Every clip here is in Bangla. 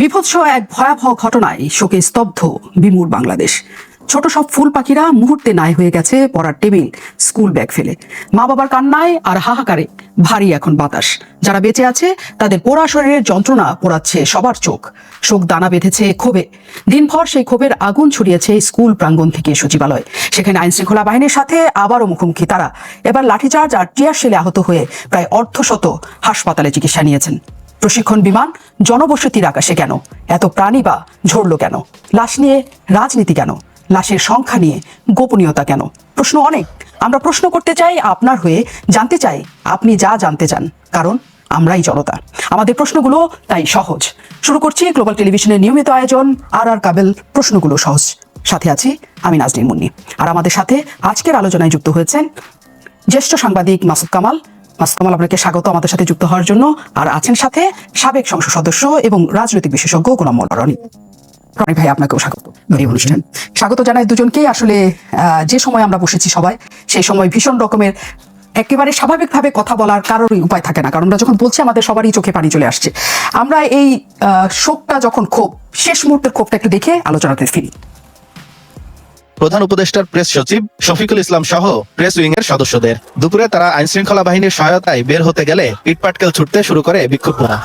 বিভৎস এক ভয়াবহ ঘটনায় শোকে স্তব্ধ বিমূর বাংলাদেশ। ছোট সব ফুল পাখিরা মুহূর্তে নাই হয়ে গেছে পড়ার টেবিল, স্কুল ব্যাগ ফেলে। মা বাবার কান্নায় আর হাহাকারে ভারী এখন বাতাস। যারা বেঁচে আছে, তাদের পোড়া শরীরের যন্ত্রণা পোড়াচ্ছে সবার চোখ। শোক দানা বেঁধেছে ক্ষোভে। দিনভর সেই ক্ষোভের আগুন ছড়িয়েছে স্কুল প্রাঙ্গণ থেকে সচিবালয়। সেখানে আইন শৃঙ্খলা বাহিনীর সাথে আবারও মুখোমুখি তারা। এবার লাঠিচার্জ আর টিয়ার শেলে আহত হয়ে প্রায় অর্ধশত হাসপাতালে চিকিৎসা নিয়েছেন। প্রশিক্ষণ বিমান জনবসতির আকাশে কেন? এত প্রাণী বা ঝরল কেন? লাশ নিয়ে রাজনীতি কেন? লাশের সংখ্যা নিয়ে গোপনীয়তা কেন? প্রশ্ন অনেক। আমরা প্রশ্ন করতে চাই আপনার হয়ে, জানতে চাই আপনি যা জানতে চান, কারণ আমরাই জনতা। আমাদের প্রশ্নগুলো তাই সহজ। শুরু করছি গ্লোবাল টেলিভিশনের নিয়মিত আয়োজন, আর আর কাবেল প্রশ্নগুলো সহজ। সাথে আছি আমি নাজনীন মুন্নি। আর আমাদের সাথে আজকের আলোচনায় যুক্ত হয়েছেন জ্যেষ্ঠ সাংবাদিক মাসুদ কামাল মাসুদ আপনাকে স্বাগত আমাদের সাথে যুক্ত হওয়ার জন্য। আর আছেন সাথে সাবেক সংসদ সদস্য এবং রাজনৈতিক বিশেষজ্ঞ গোলাম রনি। রনি ভাই আপনাকেও স্বাগত। এই অনুষ্ঠান। স্বাগত জানাই আসলে যে সময় আমরা বসেছি সবাই সেই সময় ভীষণ রকমের একেবারে স্বাভাবিকভাবে কথা বলার কারোরই উপায় থাকে না কারণ আমরা যখন বলছি আমাদের সবারই চোখে পানি চলে আসছে। আমরা এই আহ, শোকটা যখন ক্ষোভ শেষ মুহূর্তের ক্ষোভটা একটু দেখে আলোচনাতে ফিরি। প্রধান উপদেষ্টার প্রেস সচিব শফিকুল ইসলাম সহ প্রেস উইং এর সদস্যদের। দুপুরে তারা আইন শৃঙ্খলা বাহিনীর সহায়তায় বের হতে গেলে ইটপাটকেল ছুটতে শুরু করে বিক্ষুব্ধরা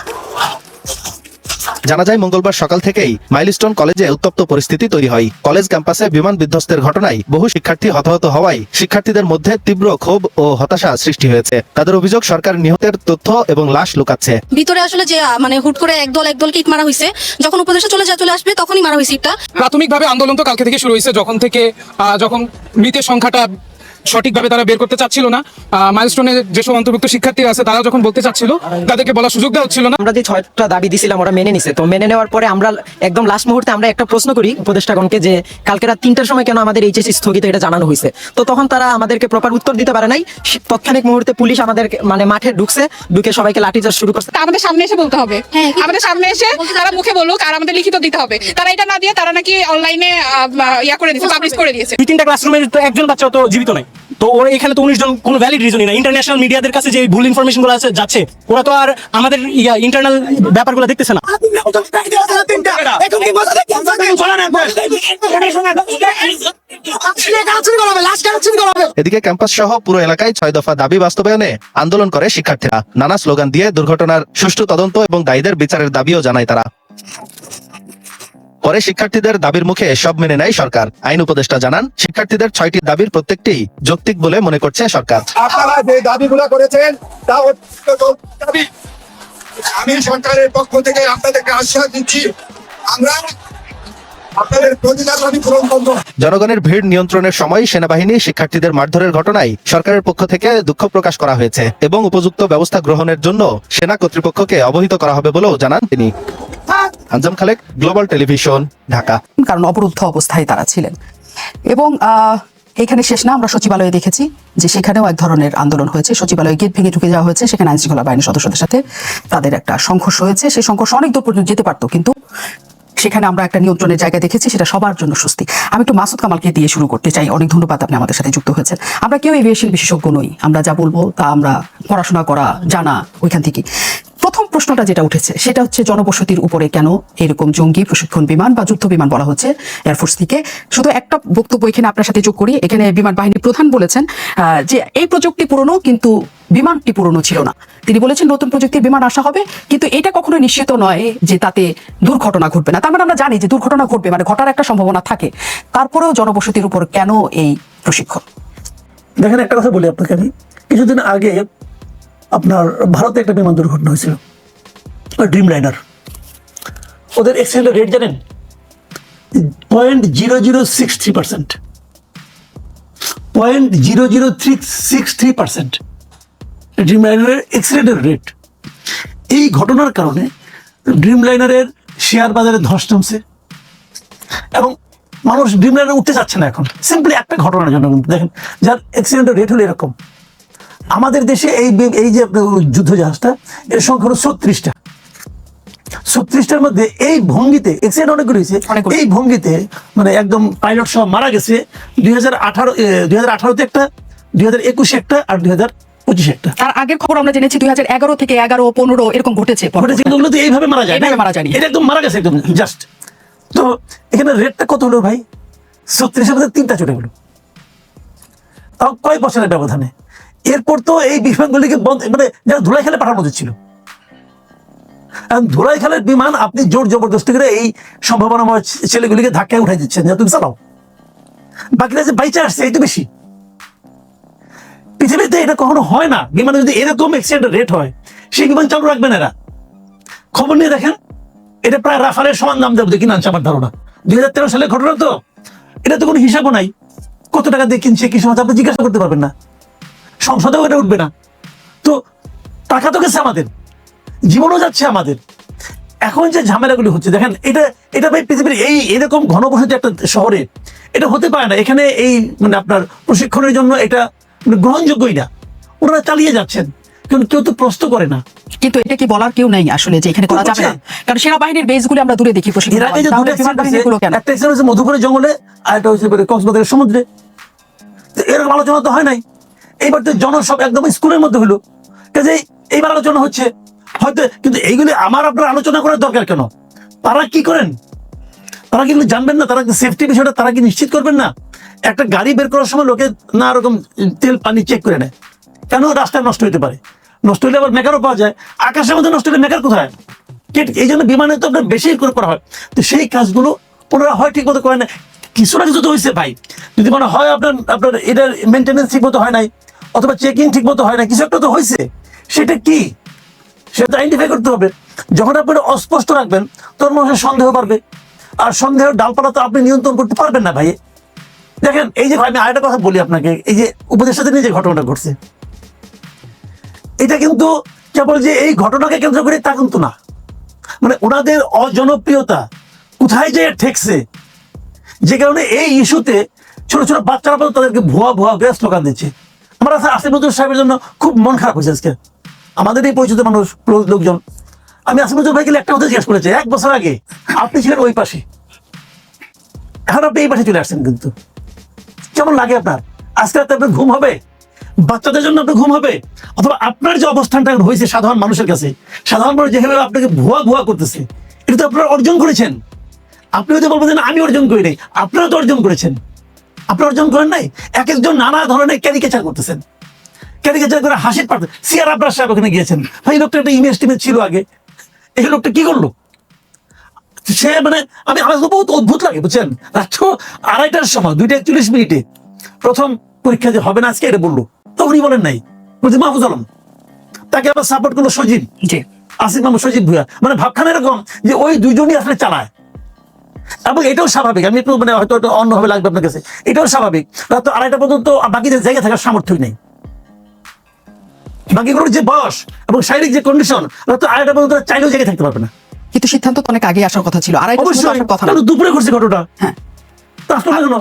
জানা যায় মঙ্গলবার সকাল থেকেই মাইলস্টোন কলেজে উত্তপ্ত পরিস্থিতি তৈরি হয়। কলেজ ক্যাম্পাসে বিমান বিধ্বস্তের ঘটনায় বহু শিক্ষার্থী হতাহত হওয়ায় শিক্ষার্থীদের মধ্যে তীব্র ক্ষোভ ও হতাশা সৃষ্টি হয়েছে। তাদের অভিযোগ সরকার নিহতের তথ্য এবং লাশ লুকাচ্ছে। ভিতরে আসলে যে মানে হুট করে একদল একদল ইট মারা হয়েছে যখন উপদেশে চলে যা চলে আসবে তখনই মারা হয়েছে ইটটা প্রাথমিকভাবে আন্দোলন তো কালকে থেকে শুরু হয়েছে যখন থেকে আহ, যখন মৃতের সংখ্যাটা সঠিকভাবে তারা বের করতে চাচ্ছিল না। মাইলস্টোনে যেসব অন্তর্ভুক্ত শিক্ষার্থীরা আছে তারা যখন বলতে চাচ্ছিল তাদেরকে বলার সুযোগ দেওয়া হচ্ছিল না। আমরা যে ছয়টা দাবি দিছিলাম ওরা মেনে নিছে। তো মেনে নেওয়ার পরে আমরা একদম লাস্ট মুহূর্তে আমরা একটা প্রশ্ন করি উপদেষ্টাগণকে যে কালকে রাত তিনটার সময় কেন আমাদের এইচএসসি স্থগিত এটা জানানো হয়েছে? তো তখন তারা আমাদেরকে প্রপার উত্তর দিতে পারে নাই। তৎক্ষণিক মুহূর্তে পুলিশ আমাদের মানে মাঠে ঢুকছে ঢুকে সবাইকে লাঠিচার্জ শুরু করছে। আমাদের সামনে এসে বলতে হবে। হ্যাঁ, আমাদের সামনে এসে তারা মুখে বলুক আর আমাদের লিখিত দিতে হবে। তারা এটা না দিয়ে তারা নাকি অনলাইনে ইয়া করে দিয়েছে পাবলিশ করে দিয়েছে। দুই তিনটা ক্লাসরুমের তো একজন বাচ্চা তো জীবিত নাই। তো ওরা এখানে তো উনিশ জন, কোনো ভ্যালিড রিজনই না ইন্টারন্যাশনাল মিডিয়াদের কাছে যে ভুল ইনফরমেশনগুলো আছে, যাচ্ছে। ওরা তো আর আমাদের ইয়া ইন্টারনাল ব্যাপারগুলো দেখতেছে না। এদিকে ক্যাম্পাস সহ পুরো এলাকায় ছয় দফা দাবি বাস্তবায়নে আন্দোলন করে শিক্ষার্থীরা। নানা স্লোগান দিয়ে দুর্ঘটনার সুষ্ঠু তদন্ত এবং দায়ীদের বিচারের দাবিও জানায় তারা। পরে শিক্ষার্থীদের দাবির মুখে সব মেনে নেয় সরকার। আইন উপদেষ্টা জানান শিক্ষার্থীদের ছয়টি দাবির প্রত্যেকটি যৌক্তিক বলে মনে করছে সরকার। আপনারা যে দাবিগুলো করেছেন তা দাবি। আমি সরকারের পক্ষ থেকে আপনাদেরকে আশ্বাস দিচ্ছি আমরা জনগণের ভিড় নিয়ন্ত্রণের সময় সেনাবাহিনী শিক্ষার্থীদের মারধরের ঘটনায় সরকারের পক্ষ থেকে দুঃখ প্রকাশ করা হয়েছে এবং উপযুক্ত ব্যবস্থা গ্রহণের জন্য সেনা কর্তৃপক্ষকে অবহিত করা হবে বলেও জানান তিনি। আঞ্জাম খালেক, গ্লোবাল টেলিভিশন, ঢাকা। কারণ অবরুদ্ধ অবস্থায় তারা ছিলেন। এবং এখানে শেষ না, আমরা সচিবালয়ে দেখেছি যে সেখানেও এক ধরনের আন্দোলন হয়েছে। সচিবালয়ে গেট ভেঙে ঢুকে যাওয়া হয়েছে, সেখানে আইন শৃঙ্খলা বাহিনীর সদস্যদের সাথে তাদের একটা সংঘর্ষ হয়েছে। সেই সংঘর্ষ অনেক দূর পর্যন্ত যেতে পারতো, কিন্তু সেখানে আমরা একটা নিয়ন্ত্রণের জায়গা দেখেছি, সেটা সবার জন্য স্বস্তি। আমি একটু মাসুদ কামালকে দিয়ে শুরু করতে চাই। অনেক ধন্যবাদ আপনি আমাদের সাথে যুক্ত হয়েছেন। আমরা কেউ এভিয়েশন বিশেষজ্ঞ নই। আমরা যা বলব তা আমরা পড়াশোনা করা, জানা, ওইখান থেকে প্রথম প্রশ্নটা যেটা উঠেছে, সেটা হচ্ছে জনবসতির উপরে কেন এরকম জঙ্গি প্রশিক্ষণ বিমান বা যুদ্ধ বিমান বলা হচ্ছে এয়ারফোর্স থেকে। শুধু একটা বক্তব্য এখানে আপনার সাথে যোগ করি। এখানে বিমান বাহিনী প্রধান বলেছেন যে এই প্রযুক্তি পুরনো কিন্তু বিমানটি পুরনো ছিল না। তিনি বলেছেন নতুন প্রযুক্তির বিমান আসা হবে, কিন্তু এটা কখনো নিশ্চিত নয় যে তাতে দুর্ঘটনা ঘটবে না। তার মানে আমরা জানি যে দুর্ঘটনা ঘটবে মানে ঘটার একটা সম্ভাবনা থাকে। তারপরেও জনবসতির উপর কেন এই প্রশিক্ষণ? দেখেন, একটা কথা বলি আপনাকে আমি। কিছুদিন আগে আপনার ভারতে একটা বিমান দুর্ঘটনা হয়েছিল ড্রিম লাইনার ওদের অ্যাক্সিডেন্টের রেট জানেন? Point zero zero six three percent point zero zero three six three percent dream লাইনারের অ্যাক্সিডেন্টের রেট এই ঘটনার কারণে ড্রিম লাইনারের শেয়ার বাজারে ধস নামছে। এবং মানুষ ড্রিম লাইনারে উঠতে চাচ্ছে না এখন। সিম্পলি একটা ঘটনার জন্য দেখেন, যার অ্যাক্সিডেন্টের রেট হলো এরকম। আমাদের দেশে এই এই যে যুদ্ধ জাহাজটা এর সংখ্যা হলো ছত্রিশটা। ছত্রিশটার মধ্যে এই ভঙ্গিতে অ্যাক্সিডেন্ট অনেকগুলো হয়েছে এই ভঙ্গিতে মানে একদম পাইলট সব মারা গেছে দুই হাজার আঠারো দুই হাজার আঠারোতে একটা দুই হাজার একুশে একটা আর দুই হাজার পঁচিশ একটা। তার আগের খবর আমরা জেনেছি দুই হাজার এগারো থেকে এগারো পনেরো এরকম ঘটেছে ঘটেছে কিন্তু ওগুলো তো এইভাবে মারা যায় মারা যায়নি। এটা একদম মারা গেছে একদম জাস্ট তো এখানে রেটটা কত হলো ভাই? ছত্রিশের মধ্যে তিনটা চলে গেলো তাও কয়েক বছরের ব্যবধানে। এরপর তো এই বিমানগুলিকে বন্ধ মানে যারা ধুলাই খেলে পাঠানো উচিত ছিল। ধুলাই খেলার বিমান আপনি জোর জবরদস্তি করে এই সম্ভাবনাময় ছেলেগুলিকে ধাক্কায় উঠাই দিচ্ছেন। যে তুমি চালাও। বাকিরা যে বাইচে আসছে, এই তো বেশি। পৃথিবীতে এটা কখনো হয় না। বিমানে যদি এরকম অ্যাক্সিডেন্ট রেট হয়, সেই বিমান চালু রাখবেন এরা। খবর নিয়ে দেখেন, এটা প্রায় রাফালের সমান দাম দেবো কিনা আমার ধারণা। দুই হাজার তেরো সালের ঘটনা তো, এটা তো কোনো হিসাবও নাই। কত টাকা দিয়ে কিনছে, কি সময় আপনি জিজ্ঞাসা করতে পারবেন না। সংসদেও এটা উঠবে না। তো টাকা তো গেছে আমাদের। জীবনও যাচ্ছে আমাদের। এখন যে ঝামেলাগুলি হচ্ছে দেখেন এটা এটা ভাই পৃথিবীর এই এরকম ঘনবসতি একটা শহরে এটা হতে পারে না। এখানে এই মানে আপনার প্রশিক্ষণের জন্য এটা মানে গ্রহণযোগ্যই না। ওনারা চালিয়ে যাচ্ছেন কিন্তু কেউ তো প্রশ্ন করে না। কিন্তু এটা কি বলার কেউ নেই আসলে যে এখানে করা যাবে না? কারণ সেনাবাহিনীর বেসগুলো আমরা দূরে দেখি প্রশিক্ষণ একটা হয়েছে মধুপুরের জঙ্গলে আর একটা এবারে কক্সবাজারের সমুদ্রে। এরকম আলোচনা তো হয় নাই। এইবার তো জনসব একদম স্কুলের মধ্যে হলো। কাজে এইবার আলোচনা হচ্ছে। হয়তো, কিন্তু এইগুলি আমার আপনার আলোচনা করার দরকার কেন? তারা কি করেন? তারা কিন্তু জানবেন না, তারা সেফটি বিষয়টা তারা কি নিশ্চিত করবেন না? একটা গাড়ি বের করার সময় লোকে না রকম তেল, পানি চেক করে নেয়। কেন রাস্তায় নষ্ট হতে পারে? নষ্ট হলে আবার মেকারও পাওয়া যায়। আকাশের মধ্যে নষ্ট হলে মেকার কোথায়? এই জন্য বিমানে তো আপনার বেশি করে করা হয়। তো সেই কাজগুলো ওনারা হয় ঠিক মতো করে না কিছু না কিছু তো হয়েছে ভাই। যদি মনে হয় আপনার আপনার এটার মেনটেনেন্স ঠিক মতো হয় নাই অথবা চেকিং ঠিক মতো হয় না, কিছু একটা তো হয়েছে সেটা কি? সেটা আইডেন্টিফাই করতে হবে। যখন আপনি অস্পষ্ট রাখবেন, তখন মানুষের সন্দেহ পারবে আর সন্দেহের ডালপালা তো আপনি নিয়ন্ত্রণ করতে পারবেন না ভাই দেখেন, এই যে আমি আরেকটা কথা বলি আপনাকে। এই যে উপদেষ্টাদের নিয়ে যে ঘটনাটা ঘটছে। এটা কিন্তু কেবল যে এই ঘটনাকে কেন্দ্র করে তা কিন্তু না। মানে ওনাদের অজনপ্রিয়তা কোথায় যে ঠেকছে, যে কারণে এই ইস্যুতে ছোট ছোট বাচ্চারা তাদেরকে ভুয়া ভুয়া গ্যাস স্লোগান দিচ্ছে। আমার আসিফ নজরুল সাহেবের জন্য খুব মন খারাপ হয়েছে আজকে। আমাদের এই পরিচিত মানুষ লোকজন। আমি আসিফ নজরুল ভাইকে একটা কথা জিজ্ঞেস করেছি, এক বছর আগে আপনি ছিলেন ওই পাশে। এখন আপনি এই পাশে চলে আসছেন কিন্তু। কেমন লাগে আপনার? আজকে রাতে আপনার ঘুম হবে? বাচ্চাদের জন্য আপনার ঘুম হবে? অথবা আপনার যে অবস্থানটা হয়েছে সাধারণ মানুষের কাছে, সাধারণ মানুষ যেভাবে আপনাকে ভুয়া ভুয়া করতেছে, এটা তো আপনারা অর্জন করেছেন। আপনি হয়তো বলবেন আমি অর্জন করি নাই। আপনারা তো অর্জন করেছেন। আপনারা অর্জন করেন নাই এক একজন নানা ধরনের ক্যারিকেচার করতেছেন। ক্যারিকেচার করে হাসির পাঠ সিয়ার আব্রাস সাহেব ওখানে গিয়েছেন। ভাই লোকটা একটা ইমেজ টিমেজ ছিল আগে। এই লোকটা কি করল? সে মানে আমি আমার তো বহুত অদ্ভুত লাগে বুঝছেন? রাত্র আড়াইটার সময় দুইটা একচল্লিশ মিনিটে। প্রথম পরীক্ষা যে হবে না আজকে এটা বলল। তখনই বলেন নাই। বলছে মাহফুজ আলম তাকে আবার সাপোর্ট করল সজীব আসিফ মাহমুদ সজীব ভুয়া মানে ভাবখানা এরকম যে ওই দুজনই আসলে চালায়। এবং এটাও স্বাভাবিক। আমি একটু মানে হয়তো একটু অন্যভাবে লাগবে আপনার কাছে। এটাও স্বাভাবিক। রাত আড়াইটা পর্যন্ত বাকিদের জায়গায় থাকার সামর্থ্যই নেই। বাকিগুলোর যে বয়স এবং শারীরিক যে কন্ডিশন রাত আড়াইটা পর্যন্ত চাইলেও জায়গায় থাকতে পারবে না। কিন্তু সিদ্ধান্ত অনেক আগে আসার কথা ছিল। আড়াইটা অবশ্যই। কথা দুপুরে করছে ঘটনা হ্যাঁ?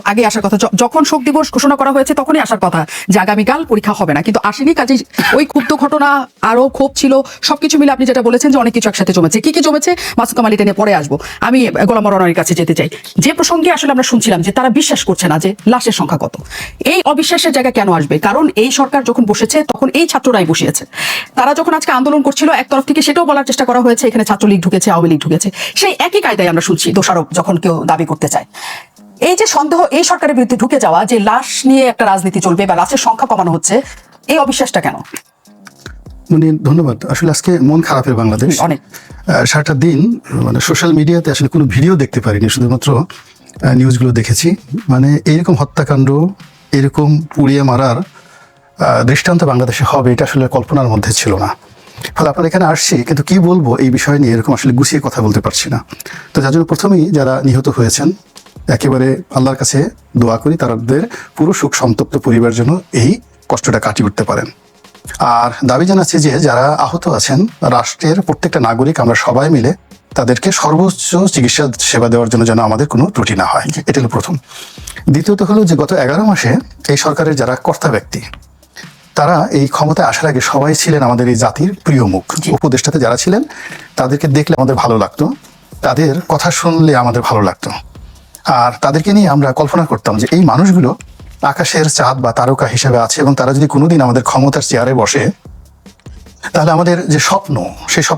আগে আসার কথা। যখন শোক দিবস ঘোষণা করা হয়েছে, তখনই আসার কথা। যে আগামীকাল পরীক্ষা হবে না। কিন্তু আসেনি কাজে ওই ক্ষুব্ধ ঘটনা, আরও ক্ষোভ ছিল, সবকিছু মিলে আপনি যেটা বলেছেন যে, অনেক কিছু একসাথে জমেছে। কি কি জমেছে, মাসুদ কামাল এটা নিয়ে পরে আসব। আমি গোলাম মরনের কাছে যেতে চাই। যে প্রসঙ্গে আসলে আমরা শুনছিলাম যে, তারা বিশ্বাস করছে না যে, লাশের সংখ্যা কত। এই অবিশ্বাসের জায়গা কেন আসবে? কারণ এই সরকার যখন বসেছে, তখন এই ছাত্ররাই বসিয়েছে। তারা যখন আজকে আন্দোলন করছিল, এক তরফ থেকে সেটাও বলার চেষ্টা করা হয়েছে, এখানে ছাত্রলীগ ঢুকেছে, আওয়ামী লীগ ঢুকেছে। সেই একই কায়দায় আমরা শুনছি দোষারোপ যখন কেউ দাবি করতে চায়। এই যে সন্দেহ এই সরকারের বিরুদ্ধে ঢুকে যাওয়া যে লাশ নিয়ে একটা রাজনীতি চলবে বা লাশের সংখ্যা কমানো হচ্ছে এই অবিশ্বাসটা কেন? মানে ধন্যবাদ। আসলে আজকে মন খারাপের বাংলাদেশ। অনেক। সারাটা দিন মানে সোশ্যাল মিডিয়াতে আসলে কোনো ভিডিও দেখতে পারিনি শুধুমাত্র নিউজগুলো দেখেছি। মানে এইরকম হত্যাকাণ্ড এরকম পুড়িয়ে মারার দৃষ্টান্ত বাংলাদেশে হবে এটা আসলে কল্পনার মধ্যে ছিল না। ফলে আপনার এখানে আসছি কিন্তু কি বলব এই বিষয় নিয়ে এরকম আসলে গুছিয়ে কথা বলতে পারছি না। তো যার জন্য প্রথমেই যারা নিহত হয়েছেন একেবারে আল্লাহর কাছে দোয়া করি তাদের পুরো সুখ সন্তপ্ত পরিবার যেন এই কষ্টটা কাটিয়ে উঠতে পারেন। আর দাবি জানাচ্ছি যে যারা আহত আছেন রাষ্ট্রের প্রত্যেকটা নাগরিক আমরা সবাই মিলে তাদেরকে সর্বোচ্চ চিকিৎসা সেবা দেওয়ার জন্য যেন আমাদের কোনো ত্রুটি না হয়। এটা হলো প্রথম। দ্বিতীয়ত হলো যে গত এগারো মাসে এই সরকারের যারা কর্তা ব্যক্তি তারা এই ক্ষমতায় আসার আগে সবাই ছিলেন আমাদের এই জাতির প্রিয় মুখ। উপদেষ্টাতে যারা ছিলেন তাদেরকে দেখলে আমাদের ভালো লাগতো তাদের কথা শুনলে আমাদের ভালো লাগতো। আর তাদেরকে নিয়ে আমরা কল্পনা করতাম যে এই মানুষগুলো আকাশের চাঁদ বা তারকা হিসেবে আছে এবং তারা যদি কোনোদিন আমাদের ক্ষমতার চেয়ারে বসে, তাহলে আমাদের যে স্বপ্ন, সেই স্বপ্ন